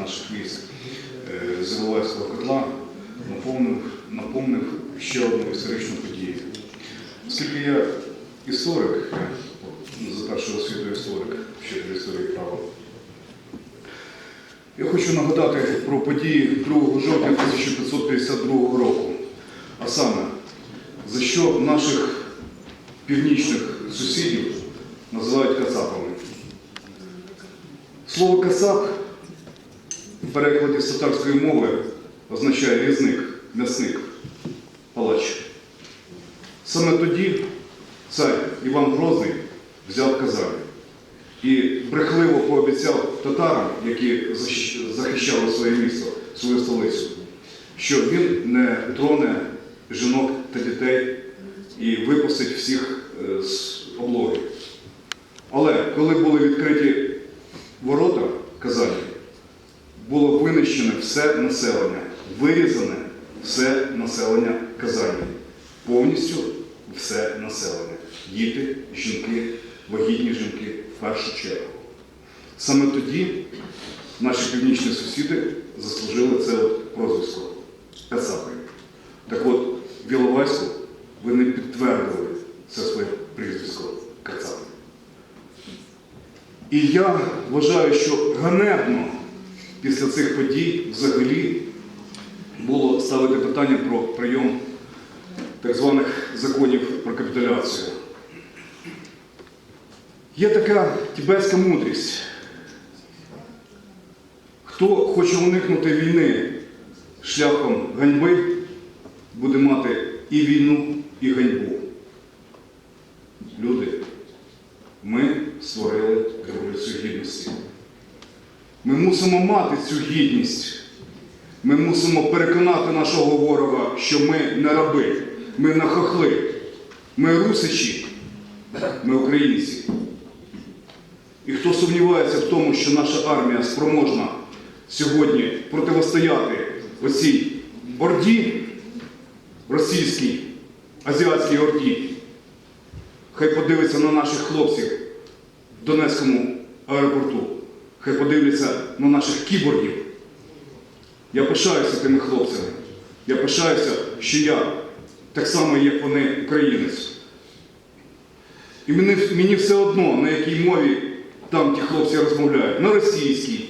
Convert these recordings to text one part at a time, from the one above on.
наших е, з Іловайського котла наповнив, наповнив ще одну історичну подію. Оскільки я історик, за першою освітою історик, вчитель історії права, я хочу нагадати про події 2 жовтня 1552 року, а саме за що наших північних сусідів називають кацапами. Слово кацап в перекладі з татарської мови означає різник, м'ясник, палач. Саме тоді цар Іван Грозний взяв Казань і брехливо пообіцяв татарам, які захищали своє місто, свою столицю, що він не троне жінок та дітей і випустить всіх е, з облоги. Але коли були відкриті ворота Казані, було винищене все населення, вирізане все населення Казані, повністю все населення. Діти, жінки, вагітні жінки в першу чергу. Саме тоді наші північні сусіди заслужили це от прозвисько Кацапи. Так от, в Іловайську вони підтвердили це своє прізвисько Кацапи. І я вважаю, що ганебно після цих подій взагалі було ставити питання про прийом так званих законів про капітуляцію. Є така тібетська мудрість. Хто хоче уникнути війни шляхом ганьби, буде мати і війну, і ганьбу. Люди, ми створили революцію гідності. Ми мусимо мати цю гідність. Ми мусимо переконати нашого ворога, що ми не раби, ми не хохли, ми русичі, ми українці. І хто сумнівається в тому, що наша армія спроможна сьогодні противостояти оцій орді, російській, азіатській орді, хай подивиться на наших хлопців в Донецькому аеропорту, хай подивляться на наших кіборгів. Я пишаюся тими хлопцями. Я пишаюся, що я так само, як вони, українець. І мені, мені все одно, на якій мові там ті хлопці розмовляють. На російській,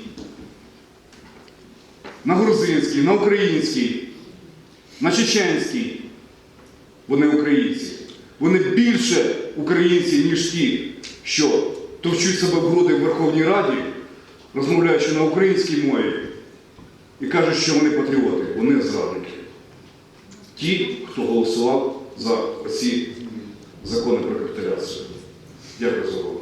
на грузинській, на українській, на чеченській. Вони українці. Вони більше українці, ніж ті, що товчуть себе в груди в Верховній Раді, розмовляючи на українській мові, і кажуть, що вони патріоти, вони зрадники. Ті, хто голосував за ці закони про капітуляцію. Дякую за увагу.